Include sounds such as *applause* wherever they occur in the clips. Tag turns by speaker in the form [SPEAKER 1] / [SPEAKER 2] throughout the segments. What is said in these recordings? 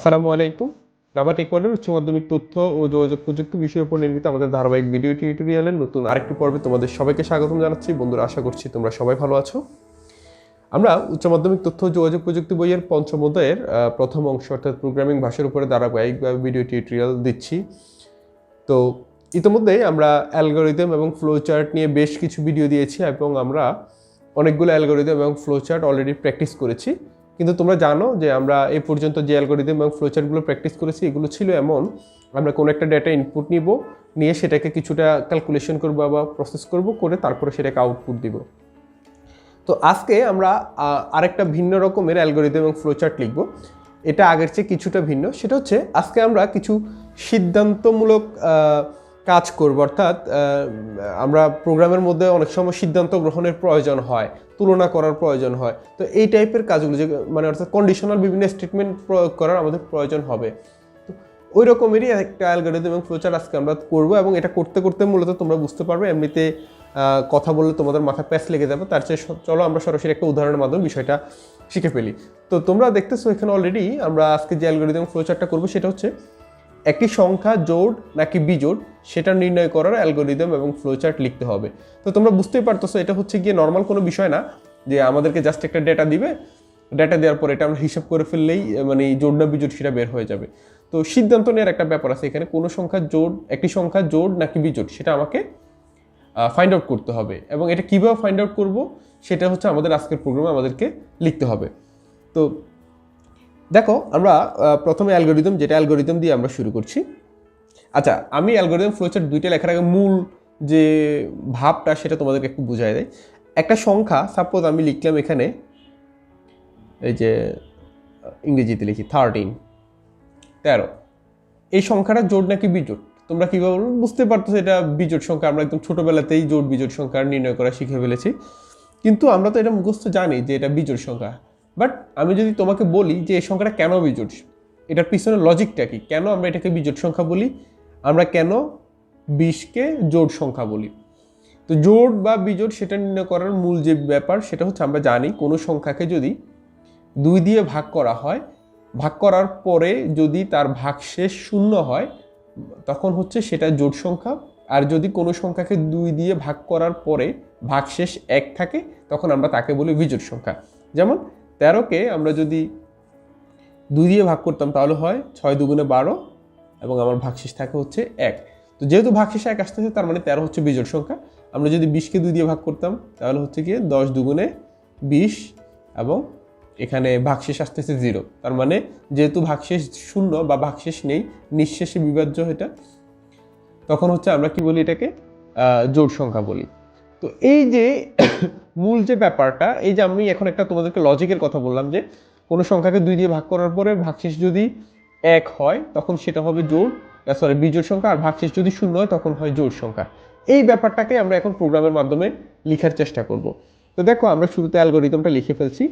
[SPEAKER 1] আসসালামু আলাইকুম। রাবার টেকওয়ার্ডের উচ্চ মাধ্যমিক তথ্য ও যোগাযোগ প্রযুক্তি বিষয়ের উপর নির্মিত আমাদের ধারাবাহিক ভিডিও টিউটোরিয়ালের নতুন আরেকটি পর্বে তোমাদের সবাইকে স্বাগতম জানাচ্ছি। বন্ধুরা, আশা করছি তোমরা সবাই ভালো আছো। আমরা উচ্চ মাধ্যমিক তথ্য যোগাযোগ প্রযুক্তি বইয়ের পঞ্চম অধ্যায়ের প্রথম অংশ অর্থাৎ প্রোগ্রামিং ভাষার উপরে ধারাবাহিকভাবে ভিডিও টিউটোরিয়াল দিচ্ছি। তো ইতিমধ্যে আমরা অ্যালগোরিদম এবং ফ্লো চার্ট নিয়ে বেশ কিছু ভিডিও দিয়েছি এবং আমরা অনেকগুলো অ্যালগোরিদম এবং ফ্লো চার্ট অলরেডি প্র্যাকটিস করেছি। কিন্তু তোমরা জানো যে আমরা এই পর্যন্ত যে অ্যালগোরিদম এবং ফ্লো চার্টগুলো প্র্যাকটিস করেছি, এগুলো ছিল এমন, আমরা কোনো একটা ডেটা ইনপুট নিব, নিয়ে সেটাকে কিছুটা ক্যালকুলেশন করব বা প্রসেস করব, করে তারপরে সেটাকে আউটপুট দিব। তো আজকে আমরা আরেকটা ভিন্ন রকমের অ্যালগোরিদম এবং ফ্লোচার্ট লিখব। এটা আগের চেয়ে কিছুটা ভিন্ন। সেটা হচ্ছে, আজকে আমরা কিছু সিদ্ধান্তমূলক কাজ করব। অর্থাৎ আমরা প্রোগ্রামের মধ্যে অনেক সময় সিদ্ধান্ত গ্রহণের প্রয়োজন হয়, তুলনা করার প্রয়োজন হয়। তো এই টাইপের কাজগুলো যে মানে অর্থাৎ কন্ডিশনাল বিভিন্ন স্টেটমেন্ট প্রয়োগ করার আমাদের প্রয়োজন হবে। ওই রকমেরই একটা অ্যালগোরিদম এবং ফ্লোচার আজকে আমরা করব এবং এটা করতে করতে মূলত তোমরা বুঝতে পারবে, এমনিতে কথা বললে তোমাদের মাথা প্যাচ লেগে যাবে। তার চেয়ে চলো আমরা সরাসরি একটা উদাহরণের মাধ্যমে বিষয়টা শিখে ফেলি। তো তোমরা দেখতেছো এখানে অলরেডি আমরা আজকে যে অ্যালগোরিদম ফ্লোচারটা করব সেটা হচ্ছে একটি সংখ্যা জোড় নাকি বিজোড়, সেটা নির্ণয় করার অ্যালগোরিদম এবং ফ্লোচার্ট লিখতে হবে। তো তোমরা বুঝতেই পারতেছো, এটা হচ্ছে গিয়ে নর্মাল কোনো বিষয় না, যে আমাদেরকে জাস্ট একটা ডেটা দিবে। ডেটা দেওয়ার পর এটা আমরা হিসাব করে ফেললেই মানে জোড় না বিজোড় সেটা বের হয়ে যাবে। তো সিদ্ধান্ত নেওয়ার একটা ব্যাপার আছে এখানে, কোনো সংখ্যা জোড় একটি সংখ্যা জোড় নাকি বিজোড়, সেটা আমাকে ফাইন্ড আউট করতে হবে। এবং এটা কীভাবে ফাইন্ড আউট করব, সেটা হচ্ছে আমাদের আজকের প্রোগ্রামে আমাদেরকে লিখতে হবে। তো দেখো, আমরা প্রথমে অ্যালগোরিদম যেটা অ্যালগোরিদম দিয়ে আমরা শুরু করছি। আচ্ছা আমি অ্যালগোরিদম ফ্লোচার্ট দুইটা লেখার আগে মূল যে ভাবটা, সেটা তোমাদেরকে একটু বুঝাই দেয় একটা সংখ্যা সাপোজ আমি লিখলাম এখানে, এই যে, ইংরেজিতে লিখি থার্টিন তেরো। এই সংখ্যাটা জোট নাকি বিজোট? তোমরা কীভাবে? বুঝতে পারতো এটা বিজোট সংখ্যা। আমরা একদম ছোটোবেলাতেই জোট বিজোট সংখ্যা নির্ণয় করা শিখে ফেলেছি। কিন্তু আমরা তো এটা মুখস্থ জানি যে এটা বিজোট সংখ্যা। বাট আমি যদি তোমাকে বলি যে এই সংখ্যাটা কেন বিজোট এটার পিছনে লজিকটা কি? কেন আমরা এটাকে বিজোট সংখ্যা বলি? আমরা কেন বিশকে জোট সংখ্যা বলি? তো জোট বা বিজোট সেটা নির্ণয় করার মূল যে ব্যাপার সেটা হচ্ছে আমরা জানি কোনো সংখ্যাকে যদি দুই দিয়ে ভাগ করা হয়, ভাগ করার পরে যদি তার ভাগশেষ শূন্য হয়, তখন হচ্ছে সেটা জোট সংখ্যা। আর যদি কোনো সংখ্যাকে দুই দিয়ে ভাগ করার পরে ভাগশেষ এক থাকে, তখন আমরা তাকে বলি বিজোট সংখ্যা। যেমন তেরোকে আমরা যদি দুই দিয়ে ভাগ করতাম, তাহলে হয় ছয় দুগুণে বারো এবং আমার ভাগশেষ থাকে হচ্ছে এক। তো যেহেতু ভাগশেষ এক আসতেছে, তার মানে তেরো হচ্ছে বিজোট সংখ্যা। আমরা যদি বিশকে দুই দিয়ে ভাগ করতাম, তাহলে হচ্ছে গিয়ে দশ দুগুণে বিশ এবং এখানে ভাগশেষ আসতেছে জিরো। তার মানে যেহেতু ভাগশেষ শূন্য বা ভাগশেষ নেই, নিঃশেষে বিভাজ্য এটা, তখন হচ্ছে আমরা কি বলি এটাকে? জোড় সংখ্যা বলি। তো এই যে *coughs* মূল যে ব্যাপারটা, এই যে আমি এখন একটা তোমাদেরকে লজিকের কথা বললাম যে, কোনো সংখ্যাকে দুই দিয়ে ভাগ করার পরে ভাগশেষ যদি এক হয়, তখন সেটা হবে জোড় সরি বিজোড় সংখ্যা, আর ভাগশেষ যদি শূন্য হয়, তখন হয় জোড় সংখ্যা। এই ব্যাপারটাকে আমরা এখন প্রোগ্রামের মাধ্যমে লেখার চেষ্টা করব। তো দেখো, আমরা শুরুতে অ্যালগোরিদমটা লিখে ফেলছি।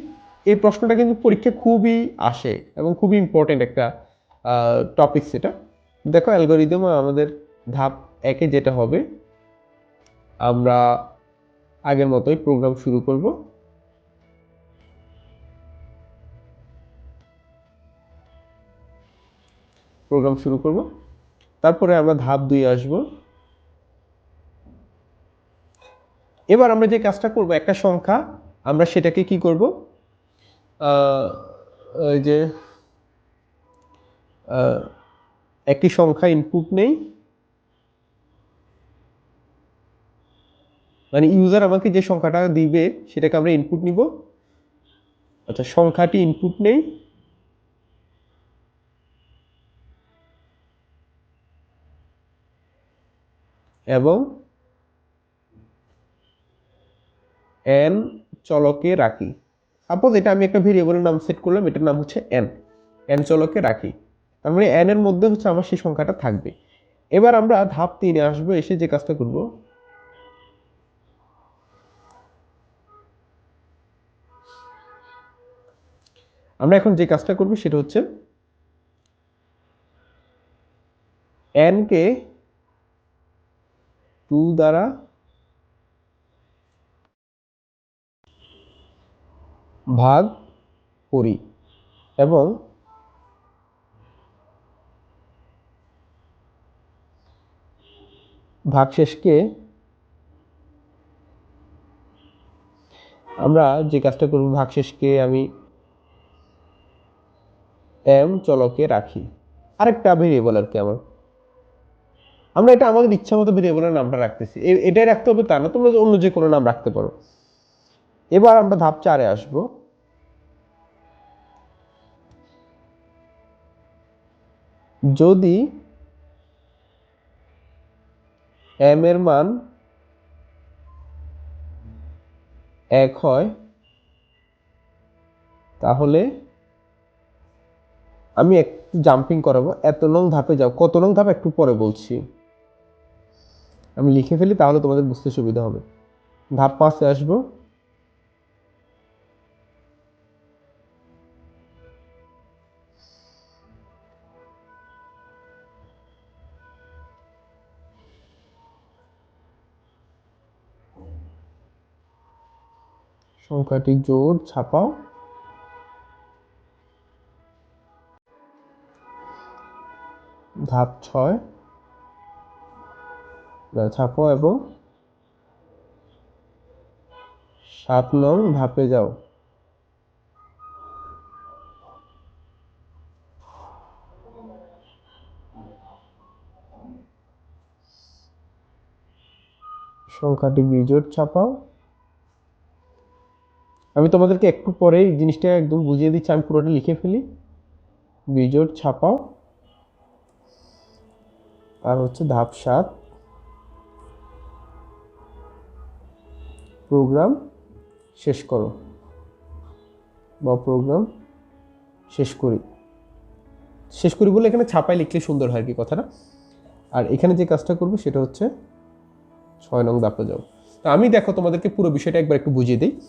[SPEAKER 1] এই প্রশ্নটা কিন্তু পরীক্ষা খুবই আসে এবং খুবই ইম্পর্টেন্ট একটা টপিক সেটা। দেখো অ্যালগোরিদম আমাদের ধাপ একে যেটা হবে, আমরা আগের মতোই প্রোগ্রাম শুরু করব। প্রোগ্রাম শুরু করব। তারপরে আমরা ধাপ দুই আসব। এবার আমরা যে কাজটা করব, একটা সংখ্যা, আমরা সেটাকে কি করব? যে একটি সংখ্যা ইনপুট নেই। মানে ইউজার আমাকে যে সংখ্যাটা দিবে, সেটাকে আমরা ইনপুট নিব। আচ্ছা সংখ্যাটি ইনপুট নেই। এবং এন চলকে রাখি। সাপোজ এটা আমি একটা ভেরিয়েবলের নাম সেট করলাম, এটার নাম হচ্ছে এন এন চলকে রাখি। তার মানে এন এর মধ্যে হচ্ছে আমার সেই সংখ্যাটা থাকবে। এবার আমরা ধাপ তিনে আসব, এসে যে কাজটা করব আমরা এখন যে কাজটা করব সেটা হচ্ছে এন কে টু দ্বারা ভাগ করি এবং ভাগশেষকে আমরা যে কাজটা করব ভাগশেষকে আমি এম চলকে রাখি। আরেকটা ভেরিয়েবল আর কি আমার। আমরা এটা আমাদের ইচ্ছা মতো ভেরিয়েবলের নামটা রাখতেছি। এটাই রাখতে হবে তা না, তোমরা অন্য যে কোনো নাম রাখতে পারো। এবার আমরা ধাপ চারে আসব। যদি এম এর মান এক হয়, তাহলে আমি একটু জাম্পিং করাবো। এত লং ধাপে যাও। কত লং ধাপ? একটু পরে বলছি। আমি লিখে ফেলি, তাহলে তোমাদের বুঝতে সুবিধা হবে। ধাপ পাঁচে আসব। সংখ্যাটি জোর, ছাপাও। ধাপ ছয়। ছাপাও এবং সাত নং ধাপে যাও। সংখ্যাটি বিজোড় ছাপাও। আমি তোমাদেরকে একটু পরেই জিনিসটা একদম বুঝিয়ে দিচ্ছি, আমি পুরোটা লিখে ফেলি। বিজোড় ছাপাও। আর হচ্ছে ধাপ সাত। প্রোগ্রাম শেষ করো বা প্রোগ্রাম শেষ করি। শেষ করি বলে এখানে ছাপায় লিখলে সুন্দর হয় আর কি কথাটা। আর এখানে যে কাজটা করব সেটা হচ্ছে ছয় নং দাপে যাও। তো আমি দেখো তোমাদেরকে পুরো বিষয়টা একবার একটু বুঝিয়ে দিই।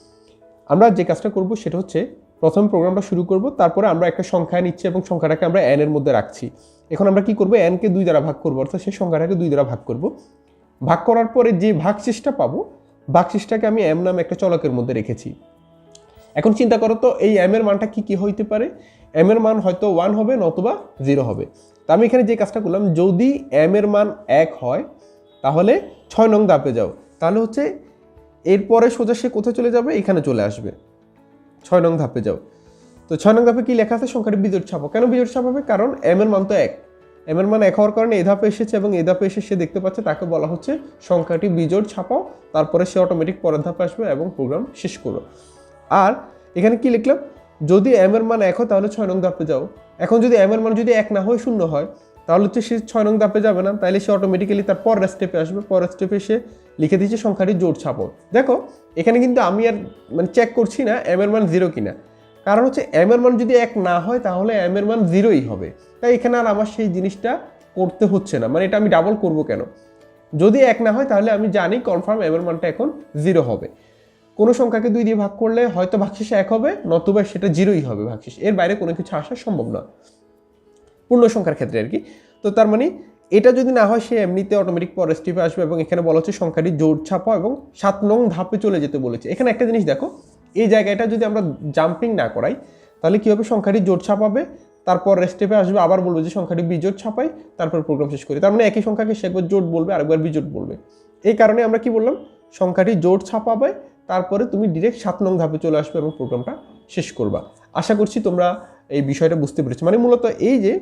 [SPEAKER 1] আমরা যে কাজটা করব সেটা হচ্ছে প্রথম প্রোগ্রামটা শুরু করব, তারপরে আমরা একটা সংখ্যা নিচ্ছি এবং সংখ্যাটাকে আমরা এন এর মধ্যে রাখছি। এখন আমরা কি করব? এনকে দুই দ্বারা ভাগ করব, অর্থাৎ সেই সংখ্যাটাকে দুই দ্বারা ভাগ করব। ভাগ করার পরে যে ভাগশেষটা পাবো, ভাগশেষটাকে আমি এম নামে একটা চলকের মধ্যে রেখেছি। এখন চিন্তা করো তো, এই এম এর মানটা কি কি হইতে পারে? এম এর মান হয়তো ওয়ান হবে, নতুবা জিরো হবে। তা আমি এখানে যে কাজটা করলাম, যদি এম এর মান এক হয়, তাহলে ছয় নং দাপে যাও। তাহলে হচ্ছে, এরপরে সোজা সে কোথায় চলে যাবে? এখানে চলে আসবে। ছয় নং ধাপে যাও। তো ছয় নং ধাপে কি লেখা আছে? সংখ্যাটি বিজোড় ছাপো। কেন বিজোড় ছাপাবে? কারণ এম এর মান তো এক। এম এর মান এক হওয়ার কারণে এ ধাপে এসেছে এবং এ ধাপে এসে সে দেখতে পাচ্ছে, তাকে বলা হচ্ছে সংখ্যাটি বিজোড় ছাপাও তারপরে সে অটোমেটিক পরের ধাপে আসবে এবং প্রোগ্রাম শেষ করো আর এখানে কি লিখলাম? যদি এম এর মান এক হয়, তাহলে ছয় নং ধাপে যাও। এখন যদি এম এর মান যদি এক না হয়, শূন্য হয় তাহলে হচ্ছে সে ছয় নং ধাপে যাবে না। তাহলে সে অটোমেটিক্যালি তার পরের স্টেপে আসবে। পরের স্টেপে সে লিখে দিচ্ছে সংখ্যাটি জোর ছাপো দেখো, এখানে কিন্তু আমি আর মানে চেক করছি না এম এর মান জিরো কিনা। কারণ হচ্ছে এম এর মান যদি এক না হয়, তাহলে এম এর মান জিরোই হবে। তাই এখানে আর আমার সেই জিনিসটা করতে হচ্ছে না। মানে এটা আমি ডাবল করব কেন? যদি এক না হয়, তাহলে আমি জানি কনফার্ম এম এর মানটা এখন জিরো হবে। কোনো সংখ্যাকে দুই দিয়ে ভাগ করলে হয়তো ভাগশেষে এক হবে, নতুবা সেটা জিরোই হবে ভাগশেষ। এর বাইরে কোনো কিছু আসা সম্ভব না। পূর্ণ সংখ্যার ক্ষেত্রে আর কি। তো তার মানে এটা যদি না হয়, সে এমনিতে অটোমেটিক পরের স্টেপে আসবে এবং এখানে বলা হচ্ছে সংখ্যাটি জোর ছাপা এবং সাত নং ধাপে চলে যেতে বলেছে। এখানে একটা জিনিস দেখো, এই জায়গাটা যদি আমরা জাম্পিং না করাই, তাহলে কী হবে? সংখ্যাটি জোর ছাপাবে, তারপর স্টেপে আসবে, আবার বলবে যে সংখ্যাটি বিজোট ছাপাই, তারপর প্রোগ্রাম শেষ করি। তার মানে একই সংখ্যাকে সে একবার জোট বলবে, আরেকবার বিজোট বলবে। এই কারণে আমরা কি বললাম? সংখ্যাটি জোট ছাপাবে, তারপরে তুমি ডিরেক্ট সাত নং ধাপে চলে আসবে এবং প্রোগ্রামটা শেষ করবা। আশা করছি তোমরা এই বিষয়টা বুঝতে পেরেছ। মানে মূলত এই যে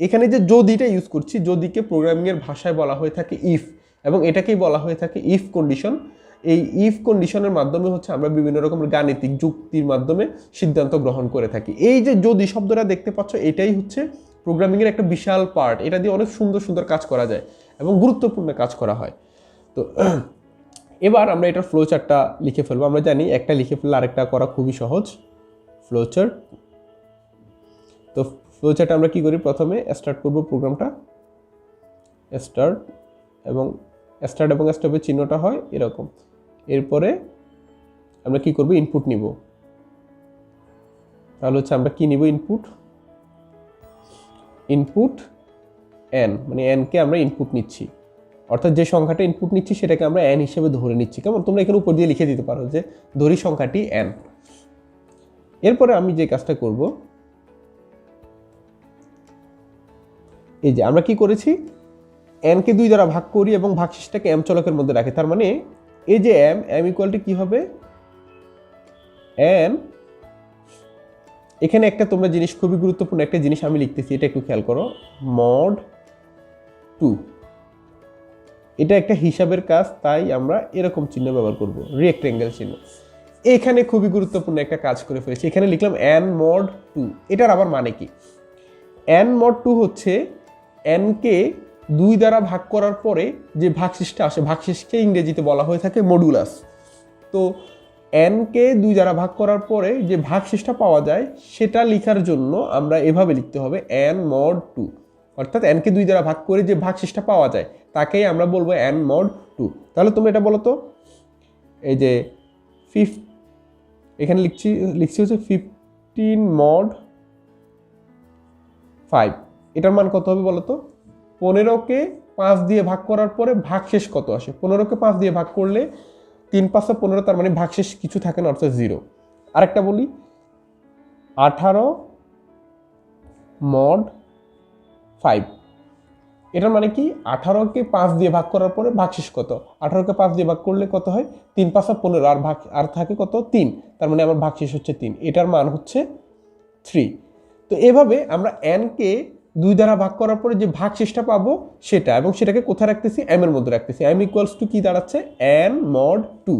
[SPEAKER 1] এখানে যে যদিটা ইউজ করছি, যদিকে প্রোগ্রামিংয়ের ভাষায় বলা হয়ে থাকে ইফ এবং এটাকেই বলা হয়ে থাকে ইফ কন্ডিশন এই ইফ কন্ডিশনের মাধ্যমে হচ্ছে আমরা বিভিন্ন রকমের গাণিতিক যুক্তির মাধ্যমে সিদ্ধান্ত গ্রহণ করে থাকি। এই যে যদি শব্দটা দেখতে পাচ্ছ, এটাই হচ্ছে প্রোগ্রামিংয়ের একটা বিশাল পার্ট এটা দিয়ে অনেক সুন্দর সুন্দর কাজ করা যায় এবং গুরুত্বপূর্ণ কাজ করা হয়। তো *clears throat* এবার আমরা এটার ফ্লো চার্টটা লিখে ফেলব। আমরা জানি একটা লিখে ফেললে আরেকটা করা খুবই সহজ। ফ্লো চার্ট তো ফ্লো চার্ট আমরা কি করি? প্রথমে স্টার্ট করব প্রোগ্রামটা। স্টার্ট এবং স্টার্ট এবং স্টপের চিহ্নটা হয় এরকম। এরপরে আমরা কি করব? ইনপুট নিব। তাহলে হচ্ছে আমরা কি নিব ইনপুট ইনপুট এন মানে এনকে আমরা ইনপুট নিচ্ছি। অর্থাৎ যে সংখ্যাটা ইনপুট নিচ্ছি, সেটাকে আমরা এন হিসেবে ধরে নিচ্ছি। কেমন? তোমরা এখানে উপর দিয়ে লিখে দিতে পারো যে ধরি সংখ্যাটি এন এরপরে আমি যে কাজটা করব এই যে আমরা কি করেছি? এনকে দুই দ্বারা ভাগ করি এবং ভাগশেষটাকে এম চলকের মধ্যে রাখি। তার মানে এই যে এম এম ইকুয়ালটি কি হবে? এন এখানে একটা তোমরা জিনিস খুবই গুরুত্বপূর্ণ একটা জিনিস আমি লিখতেছি, এটা একটু খেয়াল করো। মড টু এটা একটা হিসাবের কাজ, তাই আমরা এরকম চিহ্ন ব্যবহার করব রিয়েক্টেঙ্গেল চিহ্ন। এখানে খুবই গুরুত্বপূর্ণ একটা কাজ করে ফেলেছি। এখানে লিখলাম এন মড টু এটার আবার মানে কি? এন মড টু হচ্ছে এনকে দুই দ্বারা ভাগ করার পরে যে ভাগশেষটা আসে, ভাগশেষকে ইংরেজিতে বলা হয়ে থাকে মডুলাস তো এনকে দুই দ্বারা ভাগ করার পরে যে ভাগশেষটা পাওয়া যায়, সেটা লেখার জন্য আমরা এভাবে লিখতে হবে এন মড টু অর্থাৎ এনকে দুই দ্বারা ভাগ করে যে ভাগশেষটা পাওয়া যায়, তাকেই আমরা বলব এন মড টু তাহলে তুমি এটা বলো তো? এই যে ফিফ এখানে লিখছি লিখছি হচ্ছে ফিফটিন মড ফাইভ এটার মান কত হবে বলো তো পনেরোকে পাঁচ দিয়ে ভাগ করার পরে ভাগশেষ কত আসে? পনেরোকে পাঁচ দিয়ে ভাগ করলে তিন পাঁচশো পনেরো তার মানে ভাগশেষ কিছু থাকে না, অর্থাৎ জিরো আরেকটা বলি, আঠারো মড ফাইভ এটার মানে কি? আঠারোকে পাঁচ দিয়ে ভাগ করার পরে ভাগশেষ কত? আঠারোকে পাঁচ দিয়ে ভাগ করলে কত হয়? তিন পাঁচশো পনেরো, আর ভাগ আর থাকে কত? তিন। তার মানে আমার ভাগশেষ হচ্ছে তিন। এটার মান হচ্ছে থ্রি তো এভাবে আমরা এনকে দুই দ্বারা ভাগ করার পরে যে ভাগ শেষটা পাবো সেটা, এবং সেটাকে কোথায় রাখতেছি? এম এর মধ্যে রাখতেছি। এম ইকুয়ালস টু কি দাঁড়াচ্ছে? এন মড টু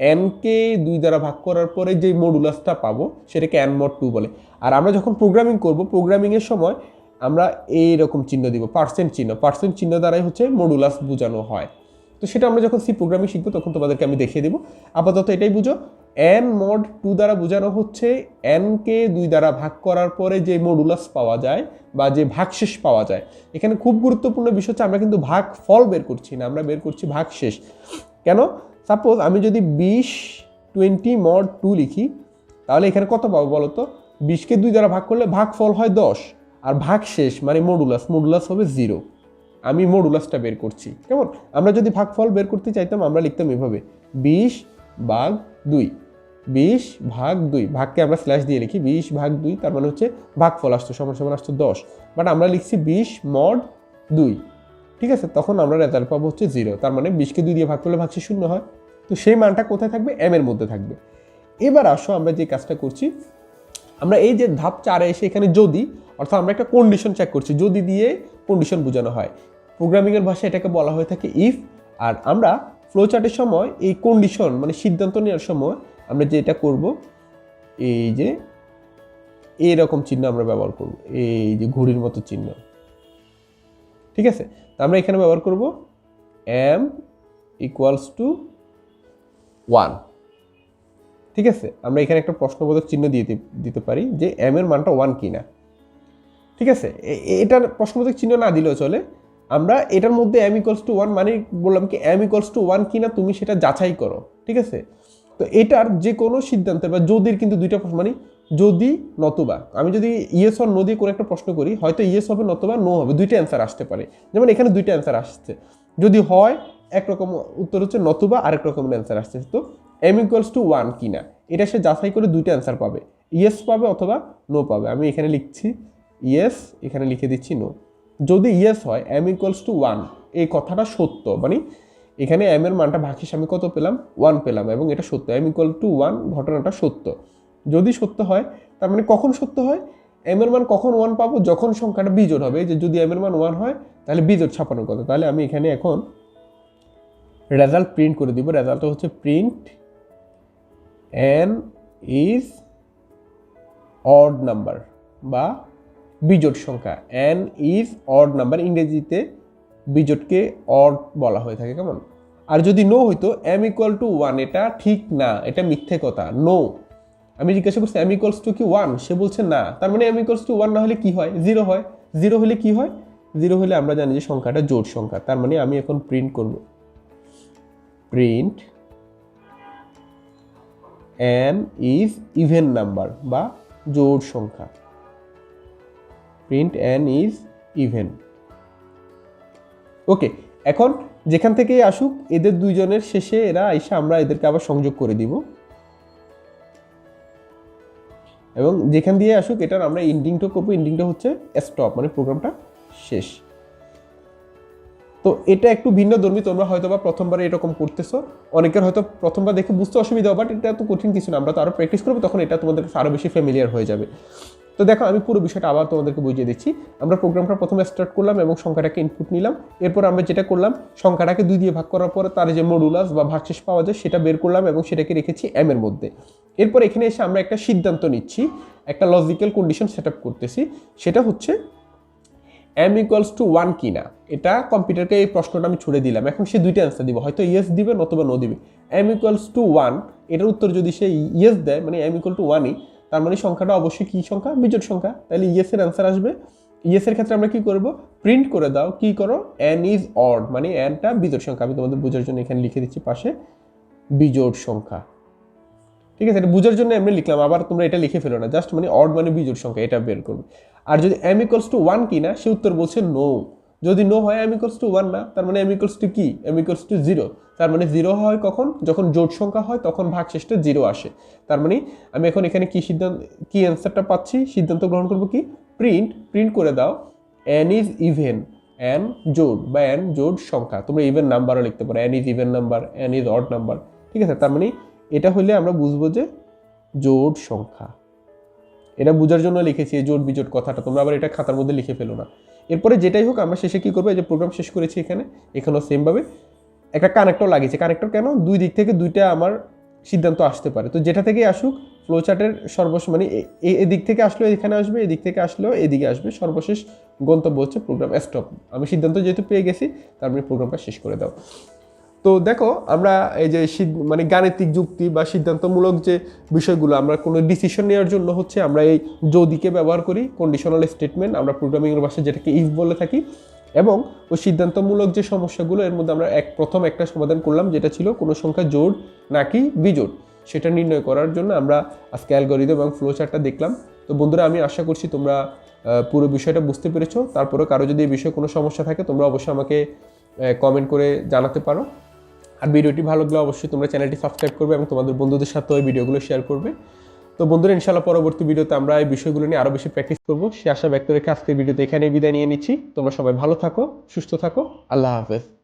[SPEAKER 1] এনকে দুই দ্বারা ভাগ করার পরে যে মডুলাসটা পাবো, সেটাকে এন মড টু বলে। আর আমরা যখন প্রোগ্রামিং করব প্রোগ্রামিংয়ের সময় আমরা এইরকম চিহ্ন দিব পার্সেন্ট চিহ্ন। পার্সেন্ট চিহ্ন দ্বারাই হচ্ছে মডুলাস বোঝানো হয়। তো সেটা আমরা যখন সি প্রোগ্রামিং শিখব, তখন তোমাদেরকে আমি দেখিয়ে দেবো। আপাতত এটাই বুঝো। এন মড টু দ্বারা বোঝানো হচ্ছে এনকে দুই দ্বারা ভাগ করার পরে যে মডুলাস পাওয়া যায় বা যে ভাগশেষ পাওয়া যায়। এখানে খুব গুরুত্বপূর্ণ বিষয় হচ্ছে আমরা কিন্তু ভাগ ফল বের করছি না, আমরা বের করছি ভাগশেষ। কেন? সাপোজ আমি যদি বিশ টোয়েন্টি মড টু লিখি, তাহলে এখানে কত পাবো বলো তো? বিশকে দুই দ্বারা ভাগ করলে ভাগ ফল হয় দশ, আর ভাগ শেষ মানে মডুলাস মডুলাস হবে জিরো আমি মডুলাসটা বের করছি, কেমন? আমরা যদি ভাগফল বের করতে চাইতাম, আমরা লিখতাম এভাবে, বিশ ভাগ দুই। বিশ ভাগ দুই, ভাগকে আমরা স্ল্যাশ দিয়ে লিখি, বিশ ভাগ দুই, তার মানে হচ্ছে ভাগফল আসতো, সমান সমান আসতো দশ। বাট আমরা লিখছি বিশ মড দুই। ঠিক আছে? তখন আমরা রেজাল্ট পাবো হচ্ছে জিরো তার মানে বিশকে দুই দিয়ে ভাগ করলে ভাগছে শূন্য হয়। তো সেই মানটা কোথায় থাকবে? এম এর মধ্যে থাকবে। এবার আসো আমরা যে কাজটা করছি, আমরা এই যে ধাপ চারে এসে এখানে যদি, অর্থাৎ আমরা একটা কন্ডিশন চেক করছি, যদি দিয়ে কন্ডিশন বোঝানো হয়। প্রোগ্রামিংয়ের ভাষায় এটাকে বলা হয়ে থাকে ইফ আর আমরা ফ্লো চার্টের সময় এই কন্ডিশন মানে সিদ্ধান্ত নেওয়ার সময় আমরা যেটা করব, এই যে, এরকম চিহ্ন আমরা ব্যবহার করব, এই যে ঘড়ির মতো চিহ্ন। ঠিক আছে? তা আমরা এখানে ব্যবহার করব এম ইকুয়ালস টু ওয়ান ঠিক আছে? আমরা এখানে একটা প্রশ্নবোধক চিহ্ন দিয়ে দিতে পারি যে এম এর মানটা ওয়ান কিনা। ঠিক আছে? এটার প্রশ্নবোধক চিহ্ন না দিলেও চলে। আমরা এটার মধ্যে এম ইকলস টু ওয়ান মানে বললাম কি এম ইকলস টু ওয়ান কিনা তুমি সেটা যাচাই করো। ঠিক আছে? তো এটার যে কোনো সিদ্ধান্তের বা যদির কিন্তু দুইটা প্রশ্ন মানে যদি নতুবা, আমি যদি ইয়েস অর নো দিয়ে কোনো একটা প্রশ্ন করি, হয়তো ইয়েস হবে, নতুবা নো হবে, দুইটা অ্যান্সার আসতে পারে। যেমন এখানে দুইটা অ্যান্সার আসছে। যদি হয় একরকম উত্তর হচ্ছে নতুবা, আরেক রকমের অ্যান্সার আসছে। তো এম ইকুয়ালস টু ওয়ান কিনা? এটা সে যাচাই করে দুইটা অ্যান্সার পাবে। ইয়েস পাবে অথবা নো পাবে। আমি এখানে লিখছি ইয়েস এখানে লিখে দিচ্ছি নো যদি ইয়েস হয় এম ইকুয়ালস টু ওয়ান এই কথাটা সত্য মানে এখানে এম এর মানটা ভাগশেষ আমি কত পেলাম? ওয়ান পেলাম এবং এটা সত্য। এম ইকুয়াল টু ওয়ান ঘটনাটা সত্য। যদি সত্য হয়, তার মানে কখন সত্য হয়? এম এর মান কখন ওয়ান পাবো? যখন সংখ্যাটা বিজোড় হবে। যে যদি এম এর মান ওয়ান হয়, তাহলে বিজোড় ছাপানোর কথা। তাহলে আমি এখানে এখন রেজাল্ট প্রিন্ট করে দিব। রেজাল্টটা হচ্ছে print N is odd number বা বিজোট সংখ্যা। এন ইজ অড নাম্বার ইংরেজিতে বিজোটকে অড বলা হয়ে থাকে, কেমন? আর যদি নো হইতো এম ইকুয়াল টু ওয়ান এটা ঠিক না, এটা মিথ্যে কথা নো আমি জিজ্ঞাসা করছি এম ইকুয়ালস টু কি ওয়ান সে বলছে না, তার মানে এম ইকুয়ালস টু ওয়ান না হলে কি হয়? জিরো হয়। জিরো হলে কি হয়? জিরো হলে আমরা জানি যে সংখ্যাটা জোট সংখ্যা, তার মানে আমি এখন প্রিন্ট করব। Print N is even number বা জোড় সংখ্যা। Print N is even okay এখন যেখান থেকে আসুক, এদের দুইজনের শেষে এরা এসে আমরা এদেরকে আবার সংযোগ করে দিব। এবং যেখান দিয়ে আসুক, এটার আমরা ইন্ডিংটা করব। ইন্ডিংটা হচ্ছে স্টপ মানে প্রোগ্রামটা শেষ। তো এটা একটু ভিন্ন ধর্মী, তোমরা হয়তো বা প্রথমবার এরকম করতেছো। অনেকের হয়তো প্রথমবার দেখে বুঝতে অসুবিধা বাট এটা তো কঠিন কিছু না। আমরা তো আরও প্র্যাকটিস করব, তখন এটা তোমাদের আরও বেশি ফ্যামিলিয়ার হয়ে যাবে। তো দেখো, আমি পুরো বিষয়টা আবার তোমাদেরকে বুঝিয়ে দিচ্ছি। আমরা প্রোগ্রামটা প্রথমে স্টার্ট করলাম এবং সংখ্যাটাকে ইনপুট নিলাম। এরপর আমরা যেটা করলাম, সংখ্যাটাকে দুই দিয়ে ভাগ করার পরে তার যে মডুলাস বা ভাগশেষ পাওয়া যায়, সেটা বের করলাম এবং সেটাকে রেখেছি এম এর মধ্যে। এরপর এখানে এসে আমরা একটা সিদ্ধান্ত নিচ্ছি, একটা লজিক্যাল কন্ডিশন সেট আপ করতেছি। সেটা হচ্ছে এম ইকুয়ালস টু ওয়ান কিনা? এটা কম্পিউটারকে এই প্রশ্নটা আমি ছুড়ে দিলাম। এখন সে দুইটা অ্যান্সার দিব। হয়তো ইয়েস দিবে নতুবা নো দিবে। এম ইকুয়ালস টু ওয়ান এটার উত্তর যদি সে ইয়েস দেয় মানে এম ইকুয়াল টু ওয়ানই তার মানে সংখ্যাটা অবশ্যই কী সংখ্যা? বিজোড় সংখ্যা। তাহলে ইয়েসের অ্যান্সার আসবে। ইয়েসের ক্ষেত্রে আমরা কি করব? প্রিন্ট করে দাও। কি করো? এন ইজ অড মানে এনটা বিজোড় সংখ্যা। আমি তোমাদের বোঝার জন্য এখানে লিখে দিচ্ছি পাশে, বিজোড় সংখ্যা। ঠিক আছে? এটা বোঝার জন্য এমনি লিখলাম। আবার তোমরা এটা লিখে ফেলো না। জাস্ট মানে অড মানে বিজোট সংখ্যা, এটা বের করবে। আর যদি এম ইকুয়ালস টু ওয়ান কি না সে উত্তর বলছে নো যদি নো হয় এম ইকুয়ালস টু ওয়ান না, তার মানে এম ইকুয়ালস টু কি? এম ইকুয়ালস টু জিরো তার মানে জিরো হয় কখন? যখন জোট সংখ্যা হয়, তখন ভাগ শেষটা জিরো আসে। তার মানে আমি এখন এখানে কি সিদ্ধান্ত, কি অ্যান্সারটা পাচ্ছি? সিদ্ধান্ত গ্রহণ করব কি? প্রিন্ট প্রিন্ট করে দাও। এন ইজ ইভেন এন জোট বা এন জোট সংখ্যা। তোমরা ইভেন নাম্বারও লিখতে পারো। N is even number N is odd number ঠিক আছে? তার মানে এটা হলে আমরা বুঝব যে জোট সংখ্যা। এটা বোঝার জন্য লিখেছি এই জোট বিজোট কথাটা, তোমরা আবার এটা খাতার মধ্যে লিখে ফেলো না। এরপরে যেটাই হোক, আমরা শেষে কী করব? এই যে প্রোগ্রাম শেষ করেছি এখানে, এখানেও সেমভাবে একটা কানেক্টর লাগিয়েছে। কানেক্টর কেন? দুই দিক থেকে দুইটা আমার সিদ্ধান্ত আসতে পারে। তো যেটা থেকেই আসুক ফ্লোচার্টের সর্বশেষ মানে এদিক থেকে আসলেও এখানে আসবে, এদিক থেকে আসলেও এদিকে আসবে, সর্বশেষ গন্তব্য হচ্ছে প্রোগ্রাম স্টপ আমি সিদ্ধান্ত যেহেতু পেয়ে গেছি তার মানে প্রোগ্রামটা শেষ করে দাও। তো দেখো, আমরা এই যে মানে গাণিতিক যুক্তি বা সিদ্ধান্তমূলক যে বিষয়গুলো, আমরা কোনো ডিসিশন নেওয়ার জন্য হচ্ছে আমরা এই যদিকে ব্যবহার করি কন্ডিশনাল স্টেটমেন্ট আমরা প্রোগ্রামিংয়ের ভাষায় যেটাকে ইফ বলে থাকি। এবং ওই সিদ্ধান্তমূলক যে সমস্যাগুলো, এর মধ্যে আমরা এক প্রথম একটা সমাধান করলাম, যেটা ছিল কোনো সংখ্যা জোড় নাকি বিজোড়। সেটা নির্ণয় করার জন্য আমরা আজকে অ্যালগোরিদম এবং ফ্লো চার্টটা দেখলাম। তো বন্ধুরা, আমি আশা করছি তোমরা পুরো বিষয়টা বুঝতে পেরেছ। তারপরে কারও যদি এই বিষয়ে কোনো সমস্যা থাকে, তোমরা অবশ্যই আমাকে কমেন্ট করে জানাতে পারো। আর ভিডিওটি ভালো লাগলে অবশ্যই তোমরা চ্যানেলটি সাবস্ক্রাইব করবে এবং তোমাদের বন্ধুদের সাথে ওই ভিডিওগুলো শেয়ার করবে। তো বন্ধুরা ইনশাল্লাহ পরবর্তী ভিডিওতে আমরা এই বিষয়গুলো নিয়ে আরও বেশি প্র্যাকটিস করব। সে আশা ব্যক্ত রেখে আজকের ভিডিওতে এখানে বিদায় নিয়ে নিচ্ছি। তোমরা সবাই ভালো থাকো, সুস্থ থাকো। আল্লাহ হাফেজ।